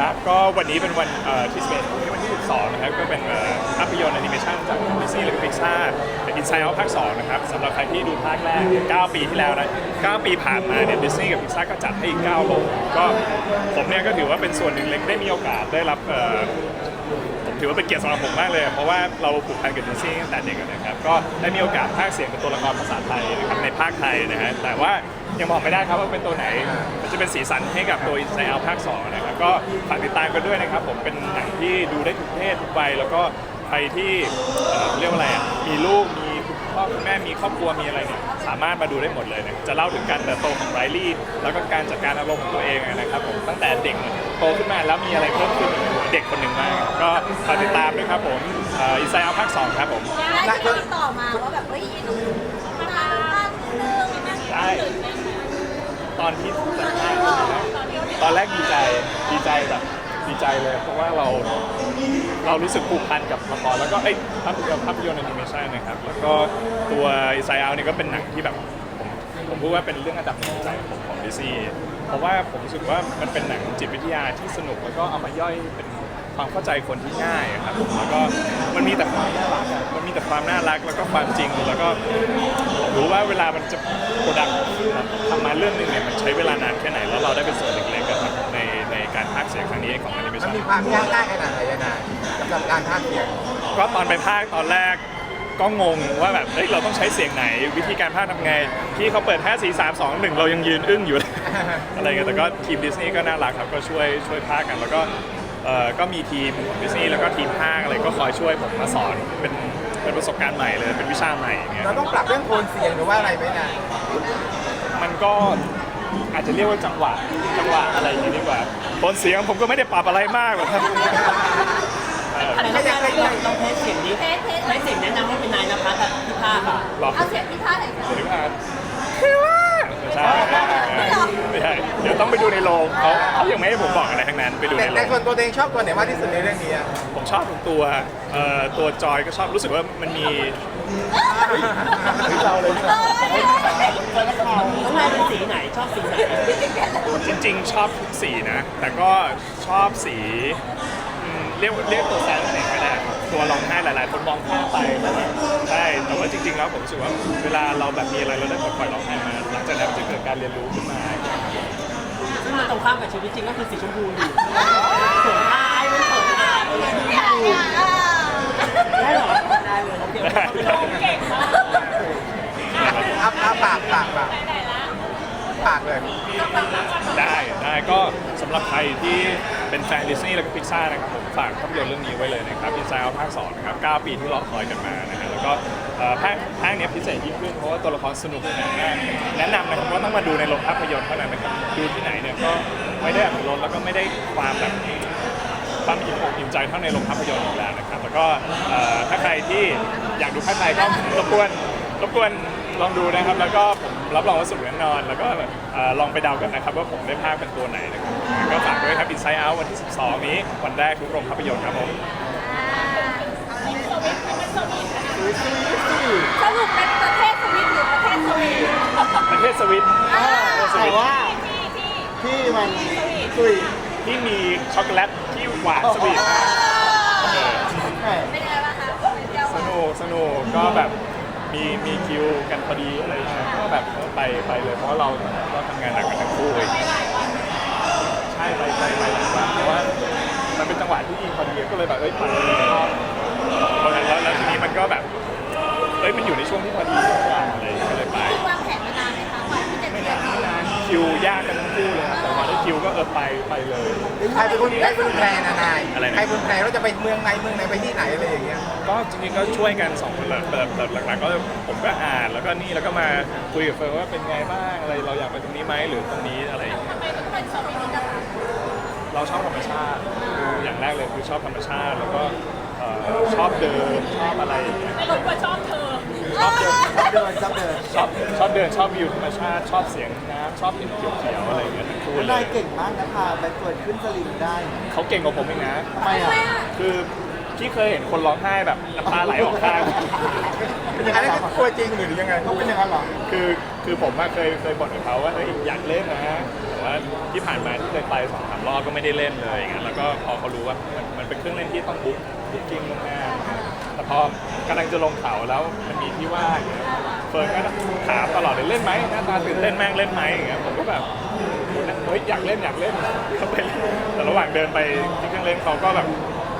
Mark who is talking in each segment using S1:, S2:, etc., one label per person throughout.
S1: ครับ ก็วันนี้เป็นวันเอ่อที่11วันที่ 12 นะครับ ก็เป็นเอ่อภาพยนตร์แอนิเมชันจากดิสนีย์และพิกซ่าเป็นอินไซด์เอาภาค 2 นะครับสำหรับใครที่ดูภาคแรกเนี่ย9ปีที่แล้วนะ 9 ปีผ่านมาเนี่ยดิสนีย์กับพิกซ่าก็จัดให้อีก9โลกก็ผมเนี่ยก็ถือว่าเป็นส่วนหนึ่งเล็กได้มีโอกาสได้รับผมถือว่าเป็นเกียรติสำหรับผมมากเลย เพราะว่าเราผูกพันกับดิสนีย์ตั้งแต่เด็กนะครับ ก็ได้มีโอกาสพากเสียงเป็นตัวละครภาษาไทยนะครับในภาคไทยนะฮะแต่ว่า ยังบอกไม่ได้ครับว่าเป็นตัวไหน มันจะเป็นสีสันให้กับตัวอินไซเอาภาค2นะครับก็ฝากติดตามกันด้วยนะครับ ผมเป็นหนังที่ดูได้ทุกเพศทุกวัยแล้วก็ใครที่เอ่อเรียกว่าอะไรอะมีลูกมีคุณพ่อคุณแม่มีครอบครัวมีอะไรเนี่ยสามารถมาดูได้หมดเลยนะจะเล่าถึงการเติบโตของไรลี่ แล้วก็การจัดการอารมณ์ของตัวเองนะครับผมตั้งแต่เด็กโตขึ้นมาแล้วมีอะไรเพิ่มขึ้นเด็กคนหนึ่งมากก็ฝากติดตามด้วยครับผมอินไซเอาภาค2ครับผม
S2: ได้ที่ติดต่อมาว่าแบบเฮ้ยมาทำภาคหนึ่ง
S1: ใช่ ตอนที่ตัดภาคตอนแรกดีใจดีใจแบบดีใจเลย เพราะว่าเราเรารู้สึกผูกพันกับละครแล้วก็เอ้ยภาพยนตร์ภาพยนตร์แอนิเมชันนะครับ แล้วก็ตัวไซเอาเนี่ยก็เป็นหนังที่แบบผมผมพูดว่าเป็นเรื่องอันดับหนึ่งใจของของดิซี่เพราะว่าผมรู้สึกว่ามันเป็นหนังจิตวิทยาที่สนุกแล้วก็เอามาย่อยเป็น ความเข้าใจคนที่ง่ายอะครับผมแล้วก็มันมีแต่ความน่ารักอะมันมีแต่ความน่ารักแล้วก็ความจริงแล้วก็รู้ว่าเวลามันจะโปรดักทำมาเรื่องหนึงเนี่ยมันใช้เวลานานแค่ไหนแล้วเราได้เป็นส่วนเล็กๆอะครับในในการพากย์เสียงครั้งนี้ของแอนิเม
S3: มัน
S1: ชัน
S3: มีความยากง่ายขนาดไหนยังไงสำหรับการพากย์เสียง
S1: ก็ตอนไปพากย์ตอนแรกก็งงว่าแบบเฮ้ยเราต้องใช้เสียงไหน วิธีการพากย์ทำไงที่เขาเปิด 5 4 3 2 1 เรายังยืนอึ้งอยู่เลย อะไรเงี้ยแต่ก็ทีมดิสนีย์ก็น่ารักครับก็ช่วยช่วยพากย์กัน แล้วก็ เอ่อก็มีทีมของดิสนีย์แล้วก็ทีมพากย์อะไรก็คอยช่วยผมมาสอนเป็นเป็นประสบการณ์ใหม่เลยเป็นวิชาใหม่อย่างเงี้ย
S3: เราต้องปรับเรื่องโทนเสียงหรือว่าอะไรไหมนะ
S1: มันก็อาจจะเรียกว่าจังหวะจังหวะอะไรอย่างนี้ดีกว่าโทนเสียงผมก็ไม่ได้ปรับอะไรมากหรอกครับเออ
S4: อะไรนะเราลองเทสเสียงนี้
S2: เทสเทส
S4: ใช้เสียงแนะนำว่าเป็นนายนภัสกับพี่ภาคอะ
S1: ลอง
S2: เอาเสียงพี่ท่าไหนก่อน
S1: สวัสดีครับ ใช่ไม่ใช่เดี๋ยวต้องไปดูในโรงเขาเขายังไม่ให้ผมบอกอะไรทั้งนั้นไปดู
S3: แต่
S1: ในโร
S3: แต่
S1: ง
S3: ส่วนตัวเองชอบตัวไหนมากที่สุดในเรื่องนี้อะ
S1: ผมชอบทุกตัวเอ่อตัวจอยก็ชอบรู้สึกว่ามันมีเราเลย
S2: เออเดี๋ยว
S4: น้องนายเป็นสีไหนชอบสีไหน
S1: จริง ๆ ชอบทุกสีนะ แต่ก็ชอบสีอืมเรียกเรียกตัวแซนเองก็ได้ ตัวร้องไห้หลาย ๆ คนมองข้ามไปแต่ว่าใช่แต่ว่าจริง ๆ แล้วผมรู้สึกว่าเวลาเราแบบมีอะไรเราได้ปล่อยร้องไห้มาหลังจากนั้นมันจะเกิดการเรียนรู้ขึ้นมา
S4: ซึ่งมันตรงข้ามกับชีวิตจริงก็คือสีชมพูอยู่เขินอายมันเขินอายไรอย่างเงี้ย
S2: อยู่
S4: ได้เหรอได้เลยโอเคเก่งมาก
S3: อัพอัพปากปากปากปากเลย
S1: ได้ได้ก็สำหรับใครที่ เป็นแฟนดิสนีย์และก็พิกซ่านะครับผมฝากภาพยนตร์เรื่องนี้ไว้เลยนะครับ i n s i d e Out ภาค2นะครับ9ปีที่รอคอยกันมานะฮะแล้วก็เอ่อภาคภาคเนี้ยพิเศษยิ่งขึ้นเพราะว่าตัวละครสนุกนะฮะแนะนำนะครับว่าต้องมาดูในโรงภาพยนตร์เท่านั้นนะครับดูที่ไหนเนี่ยก็ไม่ได้อัตรสแล้วก็ไม่ได้ความแบบ ความอิ่มอกอิ่มใจเท่าในโรงภาพยนตร์อีกแล้วนะครับ แล้วก็เอ่อถ้าใครที่อยากดูภาคไทยก็รบกวนรบกวน ลองดูนะครับ แล้วก็ผมรับรองว่าสนุกแน่นอน แล้วก็เอ่อลองไปเดากันนะครับ ว่าผมได้ภาคเป็นตัวไหนนะครับก็ฝากด้วยครับ Inside Out วันที่ 12 นี้ วันแรกทุกโรงภาพยนตร์ครับผม
S2: สรุปเป็นประเทศสวิตหรือประเทศสวีท
S1: ประเทศสวิต
S2: อ่า
S1: สวิต
S3: ที่มันสุย
S1: ที่มีช็อกโกแลตที่หวานสวีทมากเออ
S2: เป็นไงบ้างคะเที่ยว
S1: สนุกสนุกก็แบบ มีมีคิวกันพอดีอะไรอย่างเงี้ยก็แบบไปไปเลยเพราะเราเราทำงานหนักกันทั้งคู่เลยใช่ไปไปไปหลายวันเพราะว่ามันเป็นจังหวะที่ดีพอดีก็เลยแบบเอ้ยไปพอแล้วแล้วทีนี้มันก็แบบเอ้ยมันอยู่ในช่วงที่พอดีกอย่างอะไรอย่างเงี้ยก็เลยไป คิวยากกันทั้งคู่เลยครับแต่พอได้คิวก็เออไปไปเลย
S3: ใครเป็นคนใครเป็นคนแพลนอะนาย
S1: อะไรนะ
S3: ใครเป็นคนแพลนว่าจะไปเมืองไหนเมืองไหนไปที่ไหนอะไรอย่างเงี้ย
S1: ก็จริงๆก็ช่วยกันสองคนแหละแต่แต่หลักๆก็ผมก็อ่านแล้วก็นี่แล้วก็มาคุยกับเฟิร์นว่าเป็นไงบ้างอะไรเราอยากไปตรงนี้ไหมหรือตรงนี้อะไรอย่างเงี้ย
S2: ทำไมต้องเป็นสวีทกันล่ะ
S1: เราชอบธรรมชาติคืออย่างแรกเลยคือชอบธรรมชาติแล้วก็เอ่อชอบเดินชอบอะไรอย่างเงี้ย
S2: ไม่รู้ว่าชอบเธอ
S1: ชอบเดิน
S3: เดินชอบเดิน
S1: ชอบชอบเดินชอบวิวธรรมชาติชอบเสียงน้ำชอบเห็นเขียวๆอะไรอย่างเงี้ยทั้งคู่เล
S5: นาย
S1: ย
S5: เก่งมากนะพาไปเปิดขึ้นสลิงได้
S1: เขาเก่งกว่าผมอีกนะ
S5: ทำไมอะ
S1: คือจที่เคยเห็นคนร้องไห้แบบน้ำตาไหลออกข้าง
S3: อันนั้นคือกลัวจริงหรือยังไงเขาเป็นอย่างนั้นหรอ
S1: คือคือผมอะเคยเคยบ่นกับเขาว่าเอ้ยอยากเล่นนะแต่ว่าที่ผ่านมาที่เคยไปสองสามรอบก็ไม่ได้เล่นเลยอย่างเงี้ยแล้วก็พอเขารู้ว่ามันมันเป็นเครื่องเล่นที่ต้องบุ๊กบุ๊กิ้งล่วงหน้า แต่พอกำลังจะลงเขาแล้วมันมีที่ว่างอย่างเงี้ยเฟิร์นก็ถามตลอดเลยเล่นไหมหน้าตาตื่นเต้นแม่งเล่นไหมอย่างเงี้ยผมก็แบบเฮ้ยอยากเล่นอยากเล่นก็ไปเล่นแต่ระหว่างเดินไปที่เครื่องเล่นเขาก็แบบ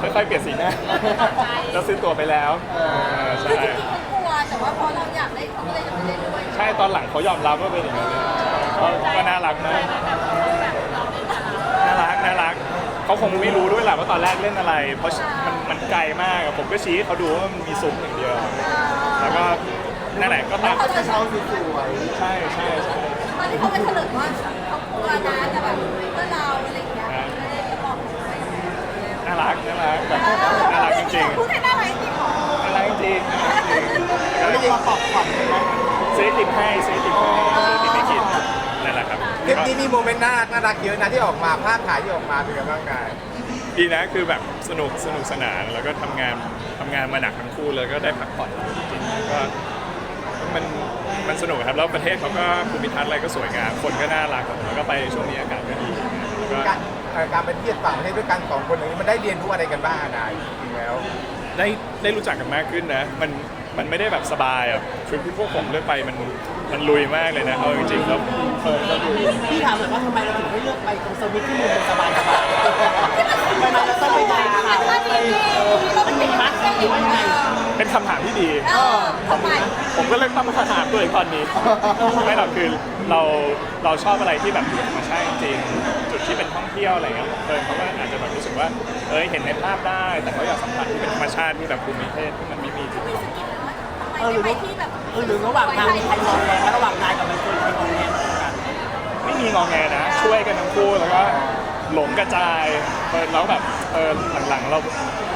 S1: ค่อยๆเปลี่ยนสีหน้าแล้วซื้อตั๋วไปแล้วเออ
S2: คือ
S1: ใช่
S2: จริงๆเขากลัวแต่ว่าพอเราอยากเล่นเขาก็เลยอยากเล่นด้วย
S1: ใช่ตอนหลังเขายอมรับว่าเป็นอย่างนั้นเลยก็ก็น่ารักนะน่ารักน่ารัก เขาคงไม่รู้ด้วยแหละว่าตอนแรกเล่นอะไร เพราะมันมันไกลมากอะผมก็ชี้ให้เขาดูว่ามันมีซุ้มอย่างเดียว แล้วก็นั่นแหละก็ตาม
S3: เขาจะเช้าสวย
S1: ใช่ใช่ใช่
S2: ตอนที่เขาไปเฉลยว่าเขากลัวนะแต่แบบเพื่อเราอะไรอย่างเงี้ยก็เลยจะบอกเขาไป
S1: น่ารักน่ารักแบบน่ารักจริง
S2: พูดให้น่ารักจริงเหรอ
S1: ๆน่ารักจริงน่ารักจริง
S3: ๆแล้วยิงปอบขวัญใช่ไหม
S1: ซื้อไอติมให้ซื้อไอติมให้ซื้อไอติมให้กินนั่นแหละ ครับ
S3: คลิปนี้มีโมเมนต์น่ารักน่ารักเยอะนะที่ออกมาภาพถ่ายที่ออกมาเป็นยังไงบ้างกาย
S1: ดีนะคือแบบสนุกสนุกสนานแล้วก็ทำงานทำงานมาหนักทั้งคู่แล้วก็ได้พักผ่อนจริงๆก็มันมันสนุกครับแล้วประเทศเขาก็ภูมิทัศน์อะไรก็สวยงามคนก็น่ารักแล้วก็ไปช่วงนี้อากาศก็ดีแล้วก็
S3: การเอ่อการไปเที่ยวต่างประเทศด้วยกันสองคนอย่างนี้มันได้เรียนรู้อะไรกันบ้างอะนายจริงๆแล้ว
S1: ได้ได้รู้จักกันมากขึ้นนะมัน มันไม่ได้แบบสบายอะทริปที่พวกผมเลือกไปมันมันลุยมากเลยนะเอาจริงๆแล้วเฟิร์นก็ลุย
S4: พี่ถามเลยว่าทำไมเราถึงไม่เลือกไปตรงสวิตที่มันเป็นสบายสบายทำไมเราต้องไปมองเขามันเป็นมัดหรือว่ายังไง
S1: เป็นคำถามที่ดี
S2: เออทำไม
S1: ผมก็เลยตั้งคำถามตัวเองตอนนี้ไม่หรอกคือเราเราชอบอะไรที่แบบอยู่ธรรมชาติจริงๆจุดที่เป็นท่องเที่ยวอะไรเงี้ยเฟิร์นเขาก็อาจจะแบบรู้สึกว่าเอ้ยเห็นในภาพได้ แต่เขาอยากสัมผัสที่เป็นธรรมชาติที่แบบภูมิประเทศที่มันไม่มีจริง
S2: ทำไมไม่ไปที่แบบ
S4: เออหรือระหว่างทางมีใครมองแรงระหว่างนายกับใบเฟิร์นใครมองแรงกัน
S1: ไม่มีงอแงนะ ช่วยกันทั้งคู่แล้วก็หลงกระจายเออแล้วแบบเออหลังๆเรา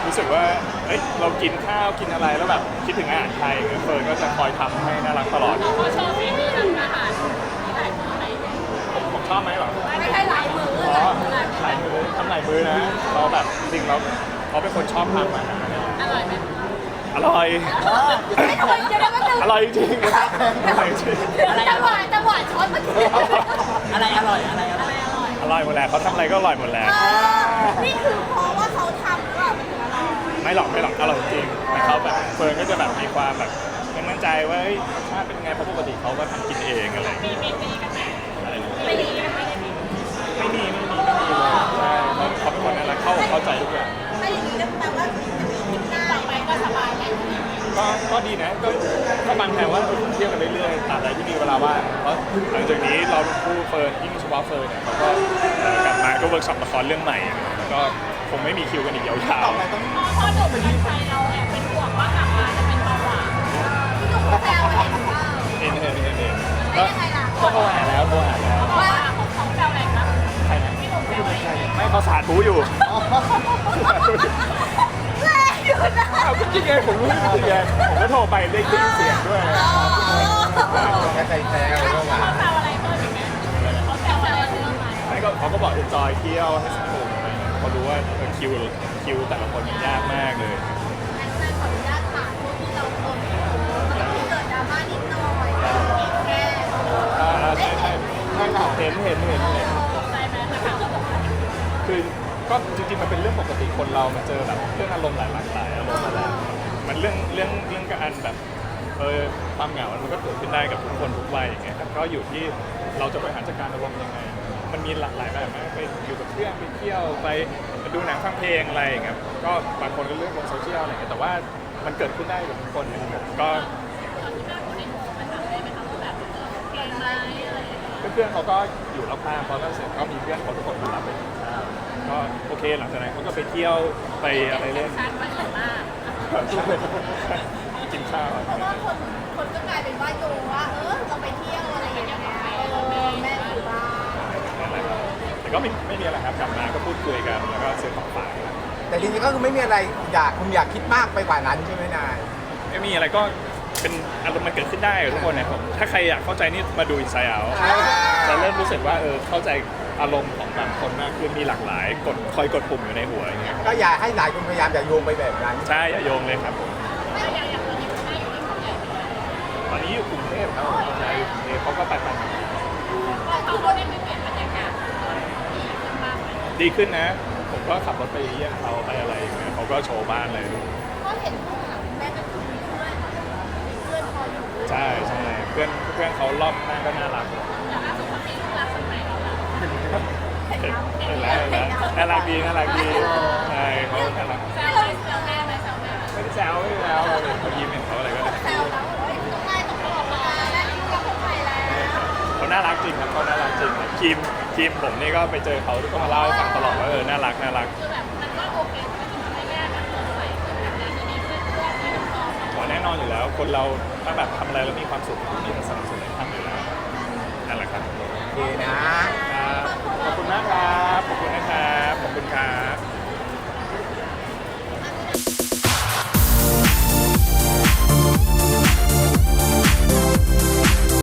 S1: รู้สึกว่าเอ้ยเรากินข้าวกินอะไรแล้วแบบคิดถึงอาหารไทยอย่างเงี้ยเฟิร์นก็จะคอยทำให้น่ารักตลอด
S2: เขาชอบฝีมือทำอาหารหลายมือไหน
S1: ผมผมชอบไหมหรอ
S2: ไม่ใช่หลายมือ
S1: อ๋อ
S2: หลายมือ
S1: หลายมือทำหลายมือนะเราแบบจริงๆเราเขาเป็นคนชอบทำอาหาร
S2: อร่อยไหม
S1: อร่อย
S2: ไม่ทำไมเดี๋ยวมันจะ
S1: อร่อยจริงๆอร่อยจริง
S2: จังหวะจังหวะช็อตเมื่อกี้
S4: อะไรอร่อยอะไรอร่อย
S1: อร่อยหมดแหละเขาทำอะไรก็อร่อยหมดแหละ
S2: นี่คือเพราะว่าเขาทำหรือเปล่ามันถึงอร่อย
S1: ไม่หรอกไม่หรอกอร่อยจริงแต่เขาแบบเฟิร์นก็จะแบบมีความแบบไม่มั่นใจว่าเฮ้ยรสชาติเป็นไงเพราะปกติเขาก็ทำกินเองอะไรอย่างเงี้ย
S2: มีมีกัน ดี
S1: นะ
S2: ก็
S1: ก็บางแผนว่าเที่ยวกันเรื่อยๆตราบใดที่มีเวลาว่างเพราะหลังจากนี้เราคู่เฟิร์นยิ่งเฉพาะเฟิร์นเนี่ยเขาก็เอ่อกลับมาก็เวิร์กช็อปละครเรื่องใหม่แล้วก็คงไม่มีคิวกันอีกยาว
S2: พอหนุ่มกันไปเราแอบเป็นห่ว
S1: ผมรู้จริงไงผมก็โทรไปได้ยินเสียงด้วย
S3: แค่ใจแซวก็หวาน
S2: แซวอะไรเพิ่มอีกไหมเขาแซวอะไรเพิ่มไหม
S1: ไม่ก็เขาก็บอกเอนจอยเที่ยวให้สนุกอะไรเงี้ยเขารู้ว่าเออคิวคิวแต่ละคนมันยากมากเลย
S2: อันนั้นขออนุญาตถามพวกที่เราโดนมันมีเกิดดราม่านิดหน่อยแค่
S1: อ่าใช่ใช่เห็นเห็นเห็นเห็น
S2: ตกใจไหมแต่ข่าวก็บอกว่า
S1: คือก็จริงๆมันเป็นเรื่องปกติคนเรามาเจอแบบเรื่องอารมณ์หลายหลากหลายอารมณ์มาแล้ว มันเรื่องเรื่องเรื่องการแบบเออความเหงา มันก็เกิดขึ้นได้กับทุกคนทุกวัยอย่างเงี้ยครับก็อยู่ที่เราจะบริหารจัดการอารมณ์ยังไง มันมีหลากหลายแบบมากไปอยู่กับเพื่อนไปเที่ยวไปดูหนังฟังเพลงอะไรอย่างเงี้ยก็บางคนก็เลือกลงโซเชียลอะไรอย่างเงี้ยแต่ว่ามันเกิดขึ้นได้กับทุกคนนะครับก็
S2: เก่งไหมอะไรอย่างเงี้ย
S1: เพื่อนๆเขาก็อยู่รอบข้างพอแล้วเสร็จก็มีเพื่อนเขาทุกคนมารับไปกินข้าวก็โอเคหลังจากนั้นเขาก็ไปเที่ยวไปอะไรเล่น
S2: ชัดมันเหมือนมาก
S1: กินข้าว
S2: เพราะว่าคนคนก็กลายเป็นว่าโยงว่า เออเราไปเที่ยวอะไรอย่างเงี้ยเออแม่อยู่บ้าน
S1: นั่นแหละครับแต่ก็ไม่ไม่มีอะไรครับกลับมาก็พูดคุยกันแล้วก็ซื้อของฝากกัน
S3: แต่จริงๆก็คือไม่มีอะไรอยากคุณอยากคิดมากไปกว่านั้นใช่ไหมนาย
S1: ไม่มีอะไรก็เป็นอารมณ์มันเกิดขึ้นได้กับทุกคนนะครับถ้าใครอยากเข้าใจนี่มาดูอินไซด์เอาจะเริ่มรู้สึกว่าเออเข้าใจ อารมณ์ของแต่ละคนมากขึ้นมีหลากหลาย กดคอยกดปุ่มอยู่ในหัวอย่างเงี้ย
S3: ก็อย่าให้หลายคนพยายามอย่าโยงไปแบบนั้น
S1: ใช่อย่าโยงเลยครับผม
S2: อย่างอย่างตอนนี้คุณแม่อยู่ที่เขาใหญ่ไหมคะ
S1: ตอนนี้อยู่กรุงเทพครับผมใช่อยู่กรุงเทพเขาก็ไปไปมา
S2: เขาเขาได้ไปเปลี่ยนบรรยากาศดีขึ้นบ้างไหม
S1: ดีขึ้นนะ ผมก็ขับรถไปเยี่ยมเขาไปอะไรอย่างเงี้ยเขาก็โชว์บ้านเลย
S2: ก็เห็นข้างหลังแม่ก็คือมีเพื่อนมีเพื่อนคอยอยู่
S1: ใช่ใช่เพื่อนเพื่อนเขารอบข้างก็น่ารัก
S2: ห็
S1: นแล้วนแน่ารักดีน่ารักดีใช่เขาน่ารัก
S2: แซวแซวแม่ไหมแซวแม่ไม่
S1: ได้แซวไม่ได้แซวเขายิ้มเห็นเขาอะไรก็ได้
S2: แซวแล้วเขา
S1: น่ารักจริงครับเขาน่ารักจริงคิมคิมผมนี่ก็ไปเจอเขาก็มาเล่าให้ฟังตลอดว่าเออน่ารักน่ารัก
S2: แน่นอนอยู่แล้ว คนเราถ้าแบบทำอะไรแล้วมีความสุขมีความสุ
S1: ขในุนทำอยู่แล้นั่นแหละครับโอเคนะ มากครับ